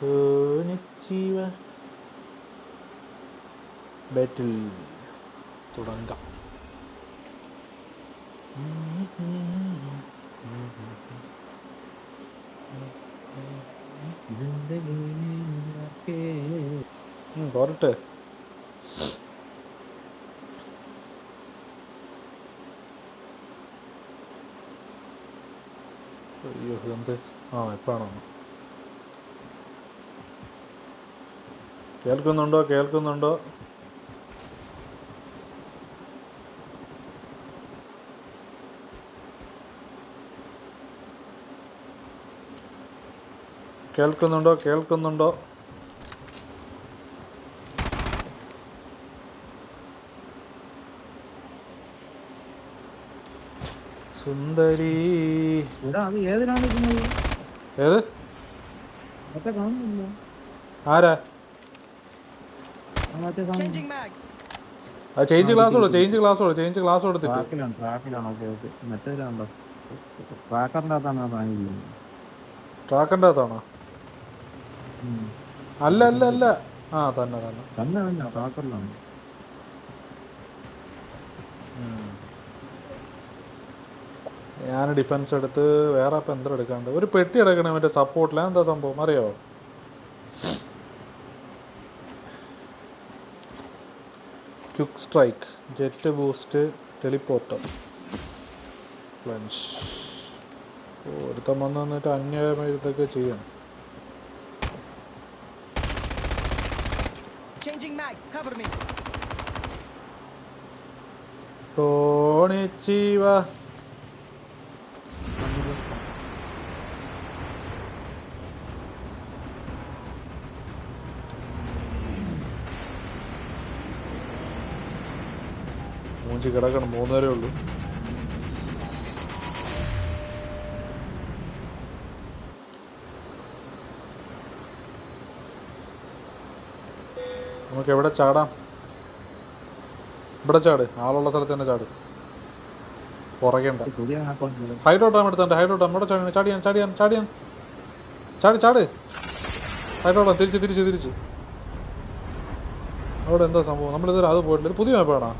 കോനിച്ചിവ ബാറ്റിൽ തുടങ്ങാം. പോരട്ടെ. അയ്യോ എന്ത്? ആ എപ്പോഴാണോ കേൾക്കുന്നുണ്ടോ? കേൾക്കുന്നുണ്ടോ? കേൾക്കുന്നുണ്ടോ? കേൾക്കുന്നുണ്ടോ? സുന്ദരി. ഏത്? ആരാ? ആ ചേഞ്ച് ക്ലാസ്സോട് ചേഞ്ച് ക്ലാസ്സോട് ചേഞ്ച് ക്ലാസ് കൊടുത്തിട്ട് ട്രാക്കിലാണ് ട്രാക്കിലാണ് ഓക്കെ ഓക്കെ. മറ്റേതിലാണല്ലോ ട്രാക്കറിന്റെ അകത്താണ് സാധനം അല്ല അല്ല അല്ല. ആ തന്നെ തന്നെ. തന്നെ തന്നെ ട്രാക്കറിലാണ്. ഞാൻ ഡിഫൻസ് എടുത്ത് വേറെ ഇപ്പം എന്താ എടുക്കാണ്ട്. ഒരു പെട്ടി എടുക്കണേ മറ്റേ സപ്പോർട്ടില്ല എന്താ സംഭവം? അറിയോ? Quick strike jet boost teleporter. Launch ഓ ഒരുത്തം വന്ന് വന്നിട്ട് അന്യായമായി ഇതൊക്കെ ചെയ്യണം Changing മൂഞ്ചി കിടക്കണം മൂന്നേരേ ഉള്ളൂ. നമുക്ക് എവിടെ ചാടാം? ഇവിടെ ചാട് ആളുള്ള സ്ഥലത്ത് തന്നെ ചാട്. പുറകേണ്ട. ഹൈഡ്രോട്ടാം എടുത്തണ്ട് ഹൈഡ്രോട്ടാം ഇവിടെ ചാടി ചാടിയാൻ ചാടിയാൻ ചാടിയാൻ ചാടി ചാട് ഹൈഡ്രോട്ടാം തിരിച്ച് തിരിച്ച് തിരിച്ച്. അവിടെ എന്താ സംഭവം? നമ്മളിതുവരെ അത് പോയിട്ടില്ല. പുതിയ മാപ്പാണോ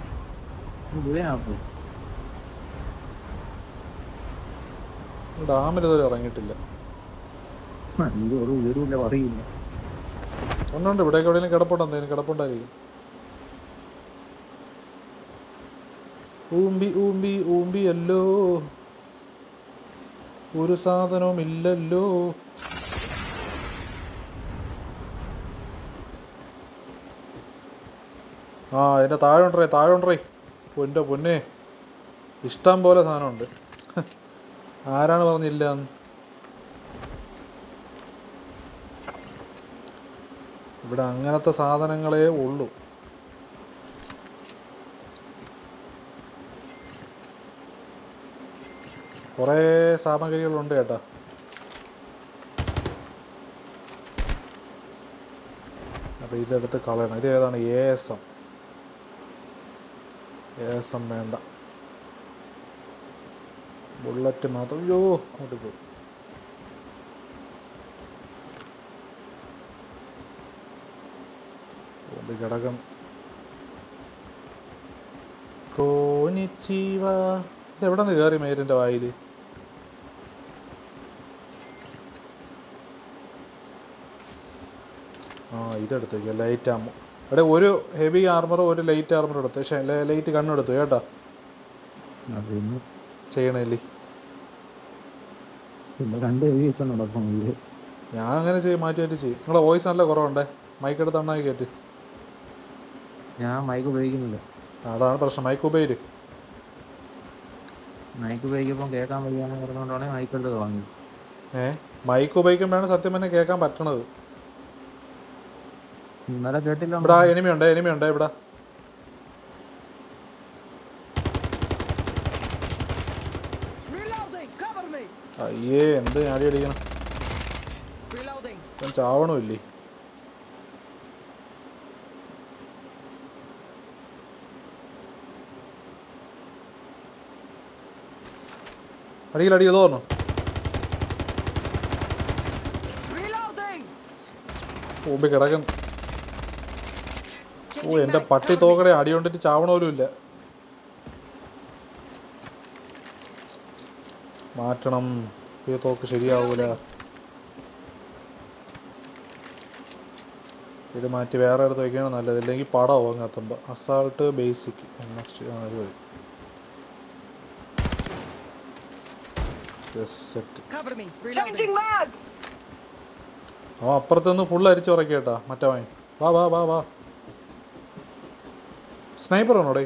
ഡാമിൽ ഇതുവരെ ഇറങ്ങിയിട്ടില്ല. അറിയില്ല ഒന്നുണ്ട് ഇവിടെ എവിടെയെങ്കിലും കിടപ്പുണ്ട്? എന്തെങ്കിലും കിടപ്പുണ്ടായിരിക്കും. ഊമ്പി ഊമ്പി ഊമ്പിയല്ലോ ഒരു സാധനവും ഇല്ലല്ലോ. ആ അതിന്റെ താഴെ ഉണ്ടേ താഴെ ഉണ്ടേ പൊന്റെ പൊന്നെ. ഇഷ്ടം പോലെ സാധനമുണ്ട്. ആരാണ് പറഞ്ഞില്ല? ഇവിടെ അങ്ങനത്തെ സാധനങ്ങളേ ഉള്ളൂ. കുറേ സാമഗ്രികളുണ്ട് കേട്ടോ. അപ്പോൾ ഇതെടുത്ത് കളയണം. ഇത് ഏതാണ്? എ എസ് എം എസ് വേണ്ട. ബുള്ളറ്റ് മാത്രം. അയ്യോ അങ്ങോട്ട് പോയി. ഘടകം കോനിച്ചീവ. ഇതെവിടെ നിന്ന് കയറി മേരിന്റെ വായിൽ ആ ഇതെടുത്തേക്ക്. ലൈറ്റ് ആമോ എടേ ഒരു ഹെവി ആർമറും ഒരു ലൈറ്റ് ആർമറും എടുത്തു. പക്ഷേ ലൈറ്റ് കണ്ണെടുത്തു കേട്ടോ? പിന്നെ ചെയ്യണേലി പിന്നെ രണ്ട് എഴുതി വെച്ചിട്ടുണ്ട് അപ്പം ഞാൻ അങ്ങനെ ചെയ്യും മാറ്റി മാറ്റി ചെയ്യും. നിങ്ങളെ വോയിസ് നല്ല കുറവുണ്ടേ? മൈക്ക് എടുത്ത് അണ്ണായി കയറ്റി ഞാൻ മൈക്ക് ഉപയോഗിക്കുന്നില്ല. അതാണ് പ്രശ്നം മൈക്ക് ഉപയോഗിര് മൈക്ക് ഉപയോഗിക്കുമ്പോൾ കേൾക്കാൻ വയ്യാന്ന് പറഞ്ഞുകൊണ്ടാണ് മൈക്ക് എടുത്ത് കളഞ്ഞത്. ഏഹ് മൈക്ക് ഉപയോഗിക്കുമ്പോഴാണ് സത്യം തന്നെ കേൾക്കാൻ പറ്റണത്. ഇന്നലെ കേട്ടില്ല ഇവിടെ. എനിമിയുണ്ട് എനിമിയുണ്ട് ഇവിടെ അയ്യേ എന്ത് ഞാടി അടിക്കണം? ചാവണമില്ലേ? അടിയിൽ അടിയിൽ തോന്നു ഓബി കിടക്കുന്നു. ഓ എന്റെ പട്ടി തോക്കടെ അടിയോണ്ടിട്ട് കൊണ്ടിട്ട് ഇല്ല മാറ്റണം. ഈ തോക്ക് ശരിയാവൂല. ഇത് മാറ്റി വേറെ അടുത്ത് വയ്ക്കണം നല്ലത്. ഇല്ലെങ്കിൽ പടം അങ്ങെത്തുമ്പോൾ അസാൾട്ട് ബേസിക് നെക്സ്റ്റ് അപ്പുറത്തുനിന്ന് ഫുൾ അരിച്ചു ഉറക്കേട്ടാ മറ്റവൻ വാ വാ വാ വാ. സ്നൈപ്പർ ആണോടെ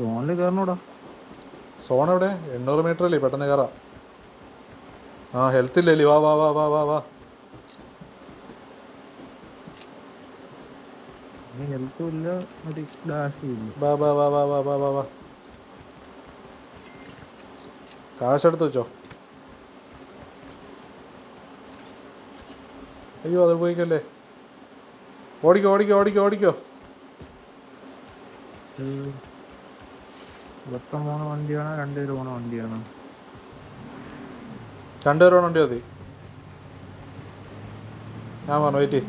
സോണിൽ സോൺ എവിടെ? എണ്ണൂറ് മീറ്റർ അല്ലേ പെട്ടെന്ന് കയറാ. ആ ഹെൽത്ത് ഇല്ലേ വാ വാ വാ വാ വാ വാ കാശ് എടുത്ത് വെച്ചോ. അയ്യോ അത് പോയിക്കല്ലേ ഓടിക്കോ ഓടിക്കോ ഓടിക്കോ ഓടിക്കോ. പോണ വണ്ടിയാണോ രണ്ടുപേര് പോണ വണ്ടിയാണോ. രണ്ടുപേരും വണ്ടി മതി. ഞാൻ പറഞ്ഞു വെയിറ്റ്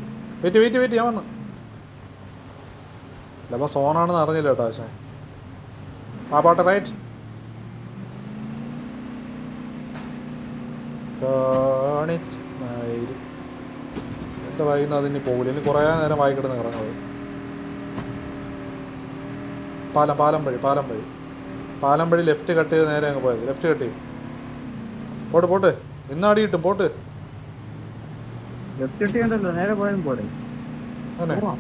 വെയിറ്റ് വെയിറ്റ് വെയിറ്റ് ഞാൻ പറഞ്ഞു ചിലപ്പോൾ സോണാണെന്ന് അറിഞ്ഞില്ല കേട്ടോ പക്ഷേ ആ പാട്ട് റൈറ്റ് കാണിച്ച്. എന്റെ വൈകുന്നത് അതിന് പോകില്ല ഇനി കുറേ നേരം വായി കിടന്ന് കിടന്നത് പാലം പാലം വഴി പാലം വഴി. പാലം വഴി ലെഫ്റ്റ് കട്ട് ചെയ്ത് നേരെ അങ്ങ് പോയത്. ലെഫ്റ്റ് കട്ട് ചെയ്യും. പോട്ട് പോട്ട്. ഇന്ന് അടി കിട്ടും പോട്ട്. ലെഫ്റ്റ് ചെയ്യണ്ടല്ലോ. നേരെ പോയാലും പോരെ. അങ്ങനെ പോവാം.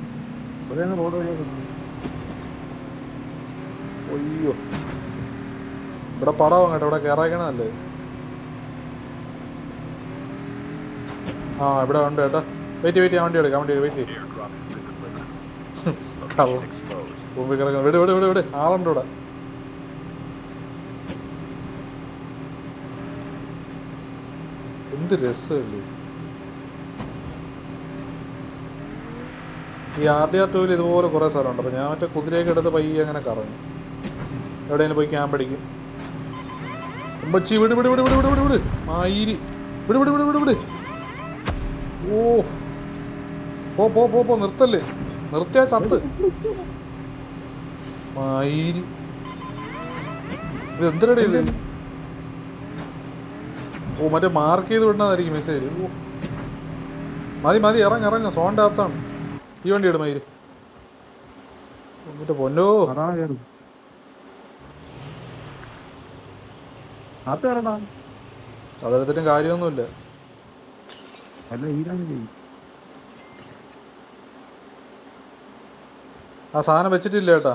ഇവിടെ നിന്ന് അയ്യോ. ഇവിടെ പടവും കേട്ടോ. ഇവിടെ കയറാക്കണല്ലേ ആ ഇവിടെ ഉണ്ട് കേട്ടോ. വെയിറ്റ് വെയിറ്റ് വണ്ടി എടുക്കാം വണ്ടി വെയിറ്റ് മുമ്പിൽ കിടക്കണം. വിട് വിട് വിട് വിട്. ആളുണ്ട് ഇവിടെ. എന്ത് രസമല്ലേ? ഈ ആർ ഡി ആർ ടൂവിൽ ഇതുപോലെ കുറേ സ്ഥലമുണ്ട് അപ്പോൾ ഞാൻ മറ്റേ കുതിരയൊക്കെ എടുത്ത് പയ്യെ അങ്ങനെ കറങ്ങി. എവിടെയെങ്കിലും പോയി ക്യാമ്പ് അടിക്കും. ഉമ്മച്ചി വിട് വിട് വിട് വിട് വിട് വിട് വിട്. മായിരി. വിട് വിട് വിട് വിട് വിട്. ഓ. പോ പോ പോ പോ നിർത്തല്ലേ? നിർത്തിയാ ചത്ത്. മായിരി ഇത് എന്തിനടെ ഇത്? ഓ മറ്റേ മാർക്ക് ചെയ്ത് വിടണതായിരിക്കും മെസ്സേജ് ഓ. മതി മതി ഇറങ്ങ ഇറങ്ങ. സോണിന്റെ അകത്താണ്. ഈ വണ്ടി ഇടും മയിൽ എന്നിട്ട് പൊന്നോ. അതെടുത്തിട്ടും കാര്യമൊന്നുമില്ല. അല്ല ഈ രണ്ട് ചെയ്യും ആ സാധനം വെച്ചിട്ടില്ല കേട്ടാ.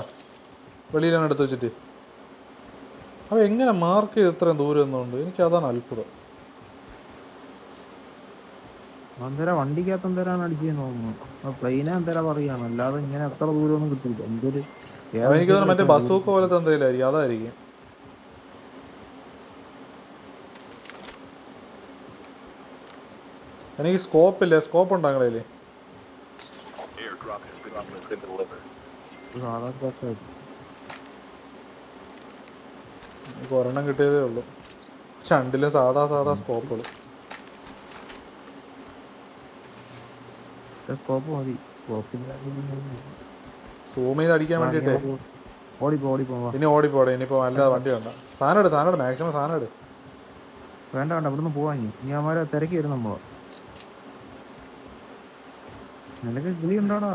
വെളിയിലാണ് എടുത്ത് വെച്ചിട്ട്. അവ എങ്ങനെ മാർക്ക് ചെയ്ത് ഇത്രയും ദൂരം എന്നുണ്ട്? എനിക്ക് അതാണ് അത്ഭുതം. അന്തര വണ്ടിക്കകത്ത് എന്തേരാണ് അടിച്ചെന്ന് തോന്നുന്നു. പ്ലെയിനെ എന്തേരാ പറയാണ് അല്ലാതെ ഇങ്ങനെ എത്ര ദൂരമൊന്നും കിട്ടില്ല എന്തൊരു എനിക്ക് തോന്നുന്നു മറ്റേ ബസൂക്ക പോലത്തെ എന്തെങ്കിലും അതായിരിക്കും. എനിക്ക് സ്കോപ്പ് ഇല്ലേ. സ്കോപ്പ് ഉണ്ടോ ഒരെണ്ണം കിട്ടിയതേ ഉള്ളൂ. രണ്ടിലും സാധാ സാധാ സ്കോപ്പുകൾ പക്ഷെ സ്കോപ്പ് മതി. സൂം ചെയ്ത് അടിക്കാൻ വേണ്ടിട്ടേ ഇനി ഓടി പോടെ ഇനി ഓടിപ്പോടെ ഇനിയിപ്പോൾ അല്ലാതെ വണ്ടി വേണ്ട. സാധനം എടു സാധനം മാക്സിമം സാധനം എടു വേണ്ട വേണ്ട ഇവിടുന്ന് പോവാ ഇനി. അവന്മാരെ തിരക്കി വരും നമ്മളോ നിനക്ക് കിളി ഉണ്ടോടാ?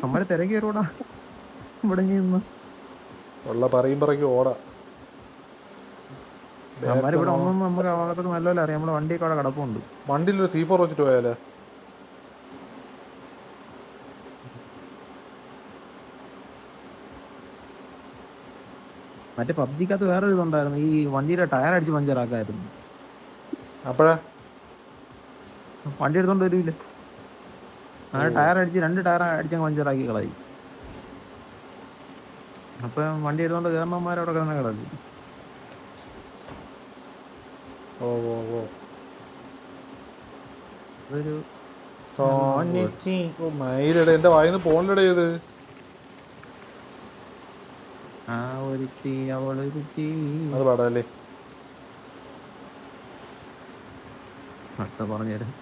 നമ്മളെ തിരക്കേറൂടാ ഇവിടെ നിന്ന്. ഉള്ള പറയും പറയും ഓടാ. ഇവിടെ ഒന്നും നമുക്ക് അവർക്ക് നല്ലപോലെ അറിയാം. നമ്മുടെ വണ്ടിയൊക്കെ അവിടെ കിടപ്പുണ്ട്. വണ്ടിയിൽ ഒരു സി ഫോർ വെച്ചിട്ട് പോയാലേ? മറ്റേ പബ്ജിക്കകത്ത് ഒരു ഇതുണ്ടായിരുന്നു. ഈ വണ്ടിയുടെ ടയർ അടിച്ച് പഞ്ചറാക്കായിരുന്നു. അപ്പഴാ? വണ്ടി എടുത്തോണ്ട് വരൂല്ലേ? അങ്ങനെ ടയർ അടിച്ച് രണ്ട് ടയർ അടിച്ചങ്ങ് പഞ്ചറാക്കി കളയി. അപ്പൊ വണ്ടി എടുത്തോണ്ട് കേരളന്മാർ അവിടെ കിടന്ന കിടക്കും ഓ ഓ. ഓ അതൊരു മയിലടെ എന്റെ വായിന്ന് പോണിലടെ ഇത്. ആ ഒരുത്തി അവളൊരുത്തി അത് പാടാല്ലേ? അടുത്ത പറഞ്ഞുതരാം.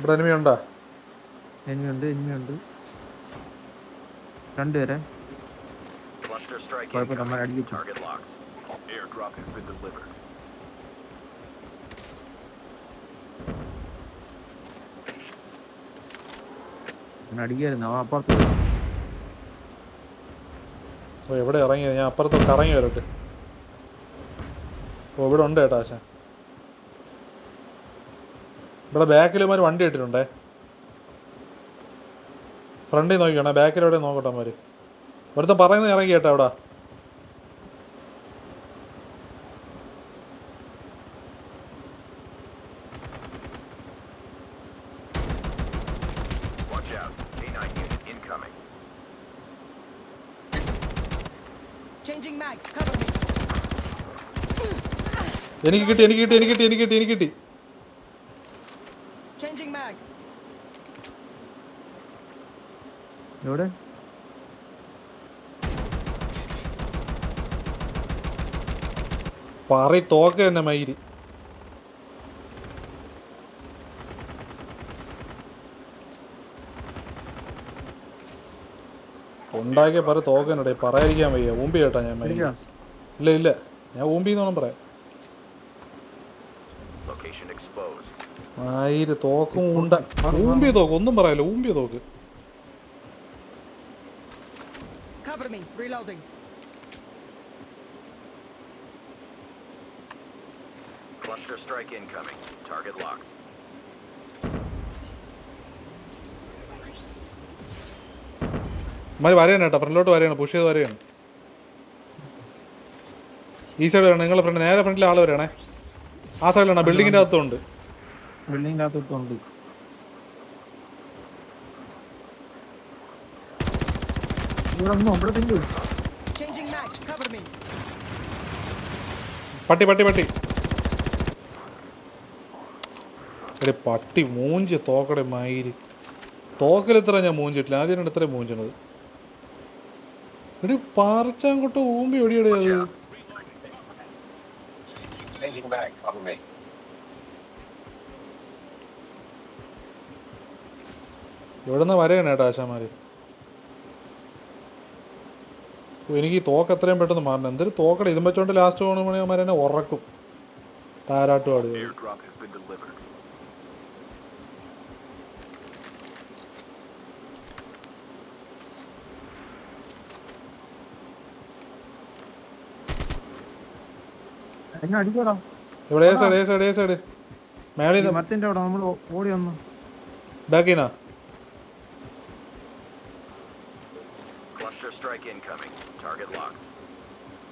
ഇവിടെ എനിമിയുണ്ടോ എനിമിയുണ്ട് എനിമിയുണ്ട് രണ്ടുപേരെ. കുഴപ്പമില്ല നമ്മൾ. അടിച്ചു അടിക്കായിരുന്നു അവൻ അപ്പുറത്ത്. എവിടെ ഇറങ്ങിയത്? ഞാൻ അപ്പുറത്തോട്ട് ഇറങ്ങി വരട്ടെ. ഓ ഇവിടെ ഉണ്ട് കേട്ടോ ആശാൻ ഇവിടെ ബാക്കിലുമാർ വണ്ടി ഇട്ടിട്ടുണ്ടേ ഫ്രണ്ടിൽ നോക്കിക്കണേ ബാക്കിൽ എവിടെ നോക്കട്ടെ മാര് ഒരുത്തം പറയുന്നത് ഇറങ്ങി കേട്ടോ അവിടെ Watch out. K9 unit incoming. Changing mag. Cover me. എനിക്ക് കിട്ടി എനിക്ക് കിട്ടി എനിക്ക് കിട്ടി എനിക്ക് കിട്ടി എനിക്ക് കിട്ടി Changing mag. എവിടെ? പറ തോക്ക തന്നെ മയിൽ. ഉണ്ടാക്കിയ പറ തോക്കനുണ്ടേ പറയാതിരിക്കാൻ വയ്യ. ഊമ്പി കേട്ടാ ഞാൻ മയിൽ. ഇല്ല. ഇല്ല. ഞാൻ ഊമ്പി എന്നോണം പറയാം. ആയിരം തോക്കും ഉണ്ട. ഊമ്പിയ തോക്ക്. ഒന്നും പറയാലോ ഊമ്പിയ തോക്ക് Cover me. Reloading. Cluster strike incoming. Target locked. അമ്മ വരയാണ് കേട്ടോ. ഫ്രണ്ടിലോട്ട് വരയാണ്. പുഷ് ചെയ്ത് വരയാണ്. ഈ സൈഡ് വരണം നിങ്ങളെ ഫ്രണ്ട് നേരെ ഫ്രണ്ടിലെ ആൾ വരണേ. ആ സൈഡിലാണ് ബിൽഡിങ്ങിന്റെ അകത്തുണ്ട് ബിൽഡിങ്ങിന്റെ അകത്തൊട്ടുണ്ട് ഇവിടെ ഒന്നും ഇവിടെ തിന്നു Changing mag. Cover me. പട്ടി പട്ടി പട്ടി. എടി പട്ടി മൂഞ്ചി തോക്കടെ മയിൽ തോക്കിൽ ഇത്ര ഞാൻ മൂഞ്ചിട്ടില്ല. ആദ്യമാണ് ഇത്രയും മൂഞ്ചണത്. എടി പറിച്ചങ്ങോട്ട് ഊമ്പി ഒടിയടേ അത്? Changing വരയാണ് Cover me. എവിടുന്ന് വരെയാണ് കേട്ടോ ആശാമാര് ഓ, എനിക്ക് ഈ തോക്ക് എത്രയും പെട്ടെന്ന് മാറണം. എന്തൊരു തോക്കട. ഇതും വെച്ചോണ്ട് ലാസ്റ്റ് മണിമാരെ എന്നെ ഉറക്കും. താരാട്ടുപാട് ഏ സൈഡ് സൈഡ് സൈഡ് മേളിൽ മറ്റേ നമ്മൾ ഓടി വന്നു. ബാക്കിന്നാ? Cluster strike incoming. Target locked.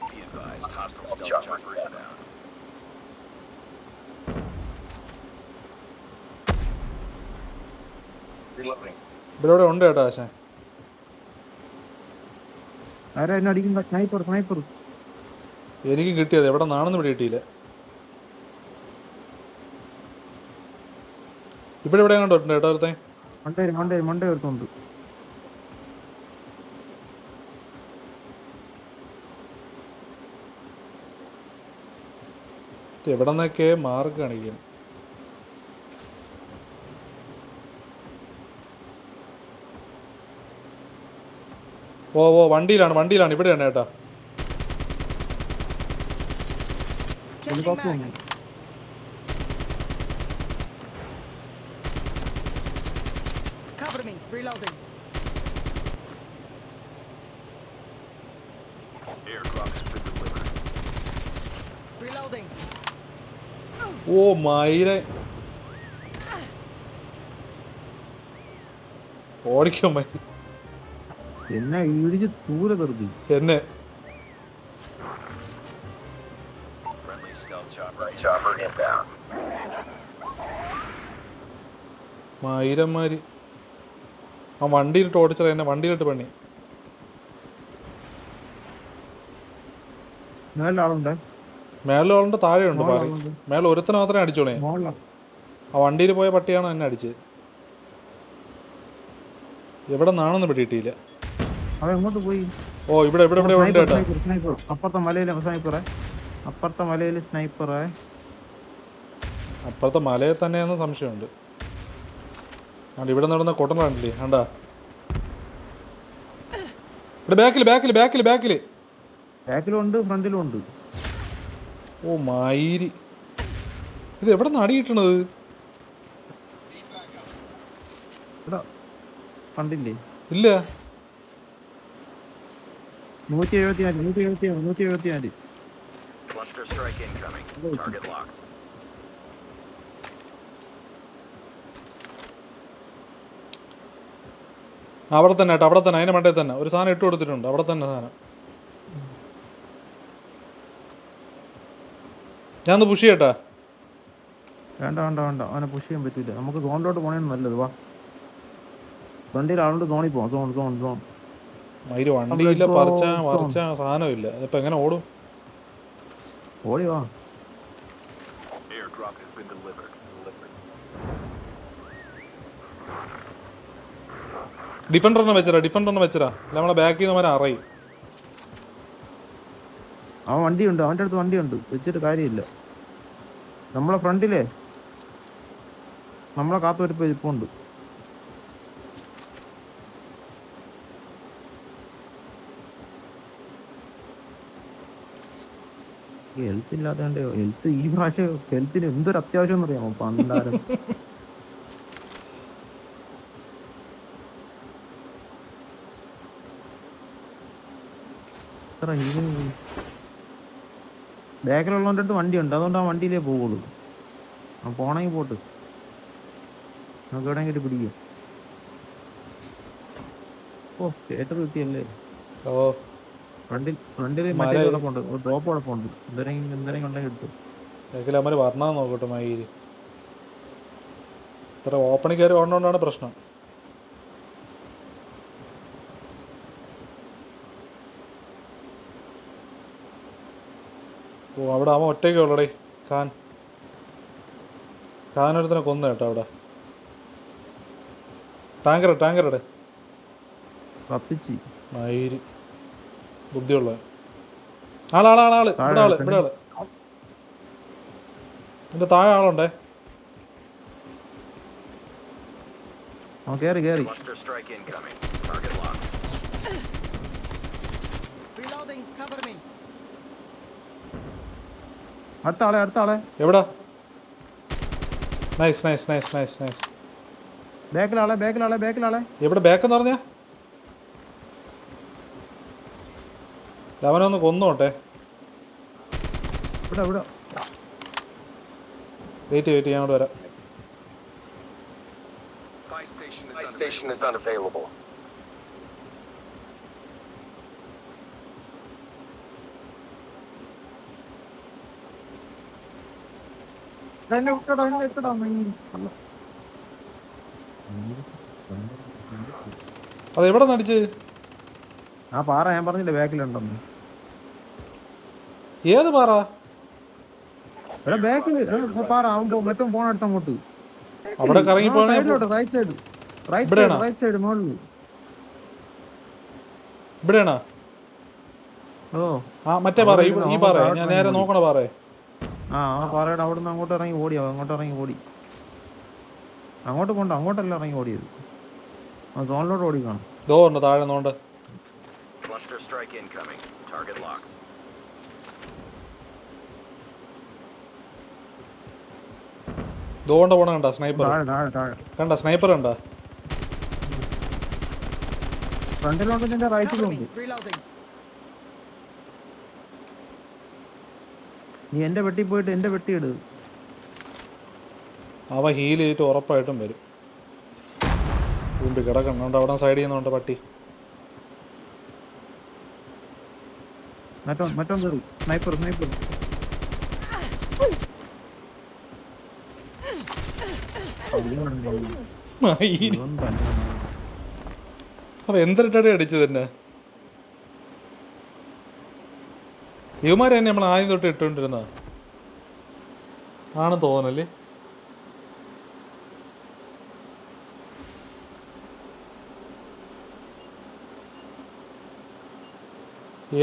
Be advised. Hostile stealth chopper inbound. ഇവിടെ ഉണ്ട് കേട്ടോ ആശാൻ ആരാ എന്നെ അടിക്കുന്ന സ്നൈപ്പർ സ്നൈപ്പർ എനിക്കും കിട്ടിയത് എവിടെ നാണെന്ന് ഇവിടെ കിട്ടിയില്ല ഇവിടെ എവിടെ കണ്ടോ കേട്ടോ ഒരുത്തേ മണ്ടേ മണ്ടേ മണ്ടേ ഒരുത്തുണ്ട് എവിടെ നിന്നൊക്കെ മാർക്ക് കാണിക്കും ഓ ഓ വണ്ടിയിലാണ് വണ്ടിയിലാണ് ഇവിടെയാണ് ചേട്ടാ. Cover me. Reloading. ഓ മയിലെ ഓടിക്കോ മൈ. എന്നെ ഇടിച്ച് ദൂരെ കരുതി എന്നെ. മയിലന്മാര് ആ വണ്ടിയിലിട്ട് ഓടിച്ചത് എന്നെ വണ്ടിയിലിട്ട് പണി. മേലെ ആളുണ്ട്. മേളിൽ താഴെയുണ്ട് മോളിൽ പാറി. മേളിൽ ഒരുത്തനെ മാത്രമേ അടിച്ചോളേ. ആ വണ്ടിയിൽ പോയ പട്ടിയാണ് എന്നെ അടിച്ചത്. എവിടെ നിന്നാണെന്ന് പിടിയിട്ടില്ല ഓ ഇവിടെ ഇവിടെ ഇവിടെ ഉണ്ട് കേട്ടോ. അപ്പുറത്തെ മലയിലെ സ്നൈപ്പറേ. അപ്പുറത്തെ മലയിലെ സ്നൈപ്പറേ. അപ്പുറത്തെ മലയിൽ തന്നെയെന്ന് സംശയമുണ്ട്. ആണ്ട് ഇവിടെ നടന്ന കൊട്ടൻ കണ്ടില്ലേ? ആണ്ടാ ഇവിടെ ബാക്കിൽ ബാക്കിൽ ബാക്കിൽ ബാക്കിൽ ബാക്കിലുണ്ട് ഫ്രണ്ടിലും ഉണ്ട് ഓ മയിരി. ഇത് എവിടെ നിന്ന് അടിയിട്ടണത് ഇവിടെ കണ്ടില്ലേ? ഇല്ല. നൂറ്റി നൂറ്റി നൂറ്റി. അവിടെ തന്നെ കേട്ടോ അവിടെ തന്നെ അതിന്റെ മണ്ടേ തന്നെ. ഒരു സാധനം ഇട്ട് കൊടുത്തിട്ടുണ്ട് അവിടെ തന്നെ സാധനം. ഞാൻ ഒന്ന് പുഷ് ചെയ്യട്ടാ? വേണ്ട വേണ്ട വേണ്ട. അവനെ പുഷ് ചെയ്യാൻ പറ്റില്ല നമുക്ക് സോണിലോട്ട് പോണേ നല്ലത്. വാ. വണ്ടിയിൽ ആളോട് സോണിൽ പോവാം സോൺ സോൺ സോൺ മയിൽ വണ്ടിയില്ല പറിച്ച പറിച്ച സാധനമില്ല ഇപ്പൊ എങ്ങനെ ഓടും? ഓടി വാ. ഡിഫൻഡർ വെച്ചരാ ഡിഫൻഡറിനെ വെച്ചരാ നമ്മളെ ബാക്കിൽ നിന്ന് അവരെ അറിയും. അവൻ വണ്ടിയുണ്ട് അവന്റെ അടുത്ത് വണ്ടിയുണ്ട്. വെച്ചിട്ട് കാര്യമില്ല. നമ്മളെ ഫ്രണ്ടിലേ നമ്മളെ കാത്തു വരുമ്പോ ഇരിപ്പുണ്ട്. ഹെൽത്ത് ഇല്ലാത്തതുകൊണ്ട് ഹെൽത്ത് ഈ ഭാഷ ഹെൽത്തിന് എന്തൊരു അത്യാവശ്യം എന്നറിയാമോ? പണ്ടാരം. എത്ര ഹീലിംഗ് ബാക്കിലുള്ളവന്റെ അടുത്ത് വണ്ടിയുണ്ട്. അതുകൊണ്ട് ആ വണ്ടിയിലേ പോവുള്ളൂ. ആ പോണെങ്കിൽ പോട്ട്. നമുക്ക് എവിടെയെങ്കിലും പിടിക്കും. ഓ ചേട്ടർ കിട്ടിയല്ലേ ഓ. ഫ്രണ്ടിൽ ഫ്രണ്ടിൽ മറ്റേ കിടപ്പുണ്ട് ഡ്രോപ്പ് കിടപ്പുണ്ട് എന്തെങ്കിലും എന്തെങ്കിലും ഉണ്ടെങ്കിൽ എടുത്തു. ബാക്കിൽ പറഞ്ഞാൽ നോക്കട്ടെ മയിൽ ഇത്ര ഓപ്പണിൽ കയറി പ്രശ്നം. ഓ അവിടെ അവൻ ഒറ്റയ്ക്കേ ഉള്ളടേ. ഖാൻ. ഖാനൊരുത്തനെ കൊന്നു കേട്ടോ അവിടെ. ടാങ്കർ ടാങ്കർ ഇടെ. കത്തിച്ചി. മയിൽ ബുദ്ധിയുള്ള ആളാളാളാൾ ഇവിടെ ആൾ ഇവിടെ ആൾ. എന്റെ താഴെ ആളുണ്ടേ? ആ കേറി കേറി. Reloading. Cover me. അടുത്ത ആളെ അടുത്ത ആളെ. എവിടാ? Nice nice nice nice nice ബാക്കിലാളെ ബാക്കിലാളെ ബാക്കിലാളെ. എവിടെ ബാക്കെന്ന് പറഞ്ഞ? ലവനൊന്ന് കൊന്നോട്ടെ. ഇവിടെ ഇവിടെ. വെയിറ്റ് വെയിറ്റ് ഞാൻ അങ്ങോട്ട് വരാം. Buy station is unavailable. എന്നെ വിട്ടടാ എന്നെ വിട്ടടാ അല്ല. അത് എവിടെ നടിച്ച്? ആ പാറ ഞാൻ പറഞ്ഞില്ലേ ബാക്കിലുണ്ടെന്ന്. ഏത് പാറ? ബാക്കിൽ പാറ അവൻ പോ- മറ്റോ പോണ അടുത്ത് അങ്ങോട്ട്. അവിടെ കറങ്ങി പോണേ right side right side right side മുകളിൽ ഇവിടെയാണോ? ഓ. ആ മറ്റേ പാറ ഈ പാറ ഞാൻ നേരെ നോക്കണ പാറ ആ ആ പാറയുടെ അവിടെ നിന്ന് അങ്ങോട്ട് ഇറങ്ങി ഓടിയോ അങ്ങോട്ട് ഇറങ്ങി ഓടി. അങ്ങോട്ട് പോണ്ട അങ്ങോട്ടല്ല ഇറങ്ങി ഓടിയത്. ആ സോണിലോട്ട് ഓടി കാണും. ദോ ഉണ്ട്? താഴെ നോണ്ട്. ദോണ്ട പോണ കണ്ട? സ്നൈപ്പർ കണ്ട? സ്നൈപ്പർ കണ്ട? ഫ്രണ്ടിലോട്ട് നിന്റെ റൈറ്റിലുണ്ട് me. Reloading. നീ എന്റെ വെട്ടി പോയിട്ട് എന്റെ വെട്ടി ഇട്. അവ ഹീൽ ചെയ്തിട്ട് ഉറപ്പായിട്ടും വരും. കിടക്കണം. അവിടെ സൈഡ് ചെയ്യുന്നുണ്ട് പട്ടി. മറ്റോ മറ്റോ കയറി സ്നൈപ്പർ സ്നൈപ്പർ അടിച്ചത് തന്നെ ഇവന്മാരെ തന്നെ നമ്മൾ ആദ്യം തൊട്ട് ഇട്ടുകൊണ്ടിരുന്നത്. ആണ് തോന്നല്ലേ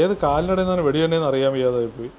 ഏത് കാലിനടയിൽ നിന്നാണ് വെടിയുണ്ടെന്ന് അറിയാൻ വയ്യാതായി പോയി